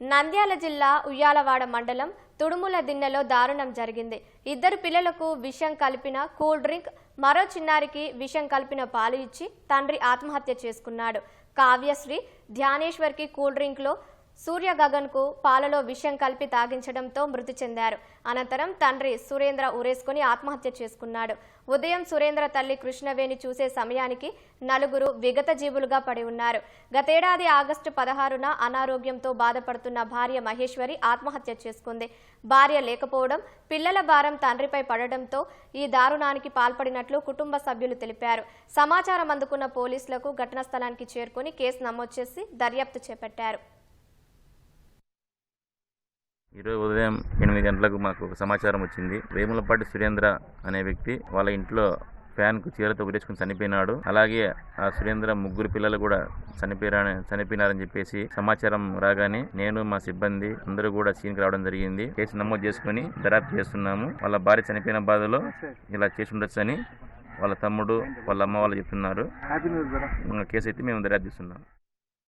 నంద్యాల జిల్లా ఉయ్యాలవాడ మండలం తుడుముల దిన్నెలో దారుణం జరిగింది. ఇద్దరు పిల్లలకు విషం కలిపిన కూల్ డ్రింక్ మరో చిన్నారికి విషం కలిపిన పాలు ఇచ్చి తండ్రి ఆత్మహత్య చేసుకున్నాడు. కావ్యశ్రీ ధ్యానేశ్వర్కి కూల్ డ్రింక్లో సూర్య గగన్కు పాలలో విషయం కలిపి తాగించడంతో మృతి చెందారు. అనంతరం తండ్రి సురేంద్ర ఉరేసుకుని ఆత్మహత్య చేసుకున్నాడు. ఉదయం సురేంద్ర తల్లి కృష్ణవేణి చూసే సమయానికి నలుగురు విగత జీవులుగా పడి ఉన్నారు. గతేడాది ఆగస్టు పదహారున అనారోగ్యంతో బాధపడుతున్న భార్య మహేశ్వరి ఆత్మహత్య చేసుకుంది. భార్య లేకపోవడం పిల్లల భారం తండ్రిపై పడడంతో ఈ దారుణానికి పాల్పడినట్లు కుటుంబ సభ్యులు తెలిపారు. సమాచారం అందుకున్న పోలీసులకు ఘటనా స్థలానికి చేరుకుని కేసు నమోదు చేసి దర్యాప్తు చేపట్టారు. ఈరోజు ఉదయం ఎనిమిది గంటలకు మాకు ఒక సమాచారం వచ్చింది. వేములపాటి సురేంద్ర అనే వ్యక్తి వాళ్ళ ఇంట్లో ఫ్యాన్కు చీరతో ఉరేసుకుని చనిపోయినాడు. అలాగే ఆ సురేంద్ర ముగ్గురు పిల్లలు కూడా చనిపోయారని చనిపోయినారని చెప్పేసి సమాచారం రాగానే నేను మా సిబ్బంది అందరూ కూడా సీన్కి రావడం జరిగింది. కేసు నమోదు చేసుకుని దర్యాప్తు చేస్తున్నాము. వాళ్ళ భార్య చనిపోయిన బాధలో ఇలా చేసి ఉండొచ్చని వాళ్ళ తమ్ముడు వాళ్ళ అమ్మ వాళ్ళు చెప్తున్నారు. కేసు అయితే మేము దర్యాప్తు చేస్తున్నాము